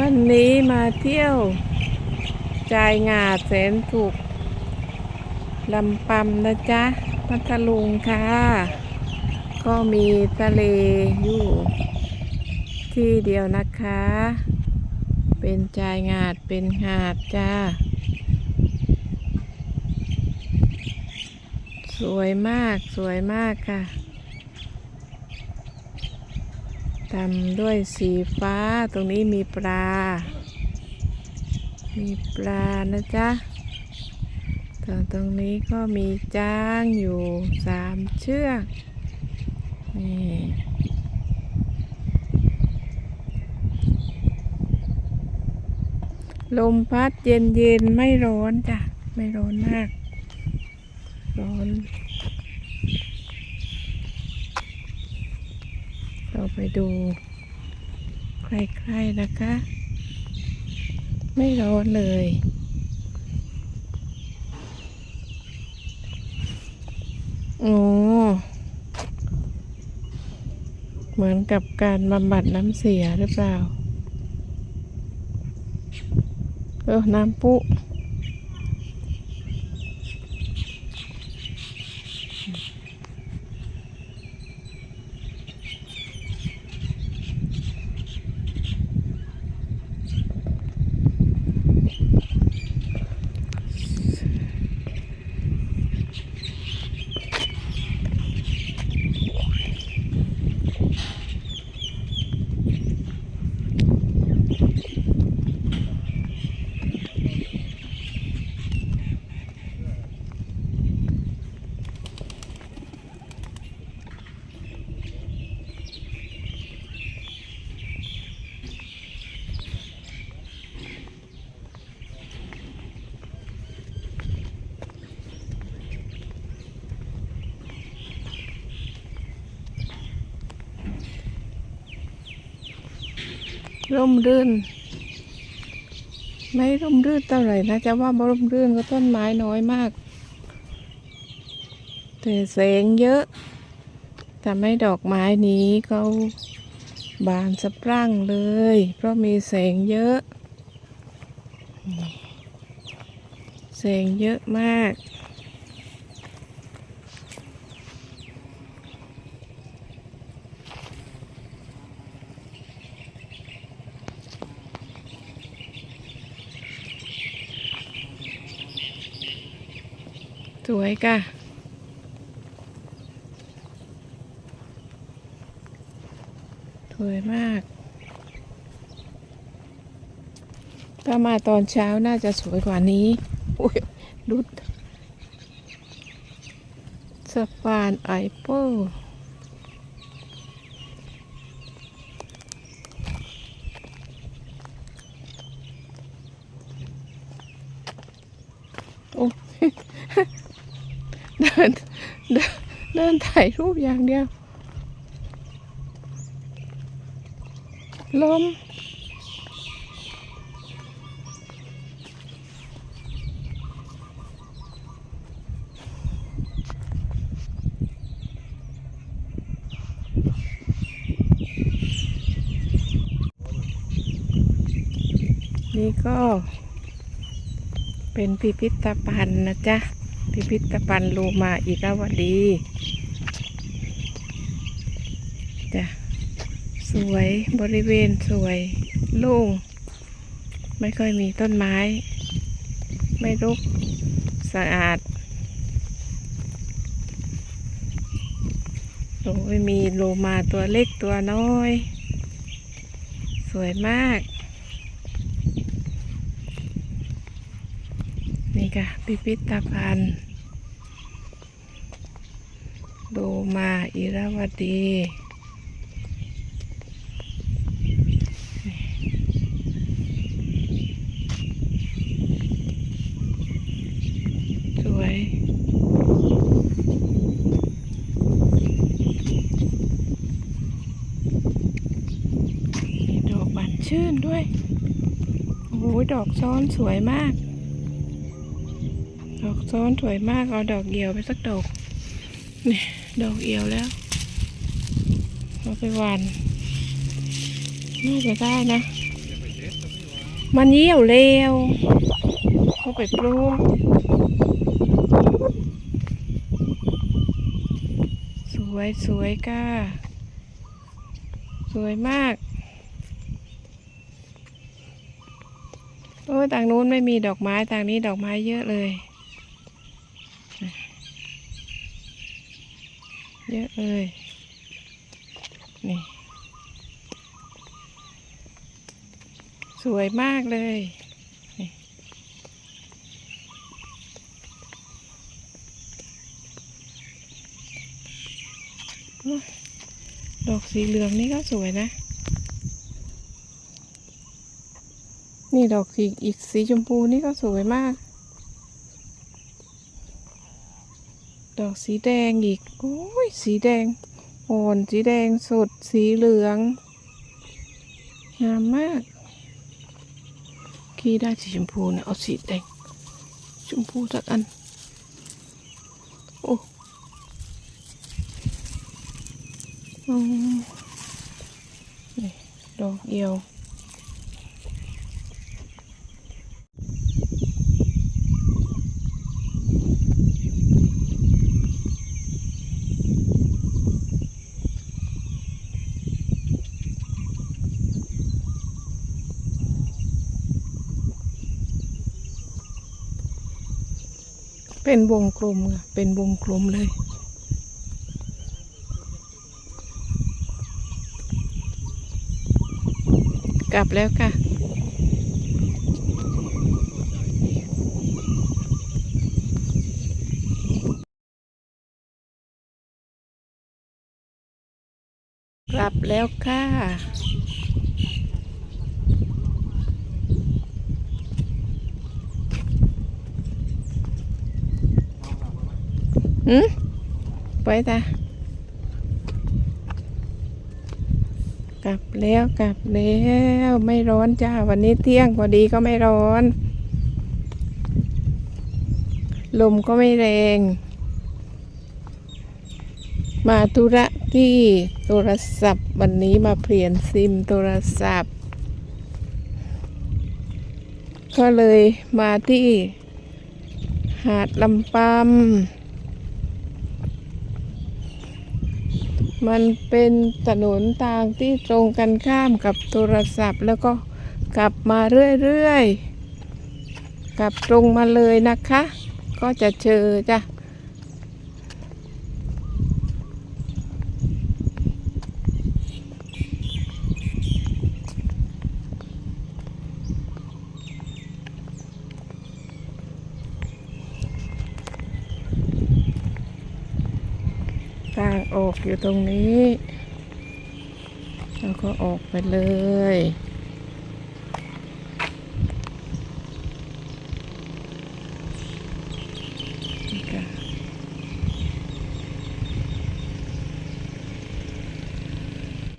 วันนี้มาเที่ยวจ่ายงาแสนถูกลำปำนะจ๊ะพัทลุงค่ะ ก็มีทะเลอยู่ ที่เดียวนะคะ เป็นจายงาดเป็นหาดจ้า สวยมากสวยมากค่ะ ทำด้วยสีฟ้า ตรงนี้มีปลา มีปลานะจ๊ะตรงตรงนี้ก็มีจ้างอยู่สามเชือก นี่ลมพัดเย็นเย็นๆไม่ร้อนจ้ะ ไม่ร้อนมาก ร้อน เรา ไปดูใกล้ๆนะคะ ไม่ร้อนเลย โอ้ เหมือนกับการบำบัดน้ำเสียหรือเปล่า เออ น้ำปุ๊ ร่มรื่น ไม่ร่มรื่นเท่าไหร่นะจะว่าบ่ร่มรื่นก็ต้นไม้น้อยมาก แต่แสงเยอะทำให้ดอกไม้นี้เขาบานสะพรั่งเลย เพราะมีแสงเยอะ แสงเยอะมาก สวยก่ะ สวยมาก ถ้ามาตอนเช้าน่าจะสวยกว่านี้ อุ้ยดุดสะพานไอเปิลโอ้ เดินเดินเดินถ่ายรูปอย่างเดียว ลม นี่ก็เป็นพิพิธภัณฑ์นะจ๊ะ พิพิธภัณฑ์โลมาอิราวดีจ้ะสวยบริเวณสวยโล่งไม่ค่อยมีต้นไม้ ไม่รกสะอาดโอ้ยมีโลมาตัวเล็กตัวน้อย สวยมาก นี่ค่ะ พิพิธภัณฑ์ โลมาอิราวดีสวยดอกบานชื่นด้วย โอ้โห ดอกซ้อนสวยมาก ดอกซ้อนสวยมาก เอาดอกเหี่ยวไปสักดอก นี่ดอกเหี่ยวแล้วเอาไปหวานน่าจะได้นะ มันเยี่ยวเร็วเข้าไปปลูกสวยสวยก้า สวยมากโอ้ยต่างนู้นไม่มีดอกไม้ต่างนี้ดอกไม้เยอะเลย เยอะเลย นี่ สวยมากเลยนี่โอ้ยดอกสีเหลืองนี่ก็สวยนะ นี่ดอกสีอีกสีชมพูนี่ก็สวยมาก ดอกสีแดงอีกโอ้ยสีแดงอ่อนสีแดงสดสีเหลือง งามมากขี้ได้สีชมพูน่ะเอาสีแดงชมพูสักอัน โอ้ดอกเดียว เป็นวงกลมค่ะเป็นวงกลมเลย กลับแล้วค่ะกลับแล้วค่ะ อืมไปตากลับแล้วกลับแล้วไม่ร้อนจ้า วันนี้เที่ยงพอดีก็ไม่ร้อน ลมก็ไม่แรง มาธุระที่โทรศัพท์ วันนี้มาเปลี่ยนซิมโทรศัพท์ ก็เลยมาที่หาดลำปำ มันเป็นถนนทางที่ตรงกันข้ามกับโทรศัพท์ แล้วก็กลับมาเรื่อยๆกลับตรงมาเลยนะคะ ก็จะเจอจ้ะ ทาง ออกอยู่ตรงนี้ แล้วก็ออกไปเลย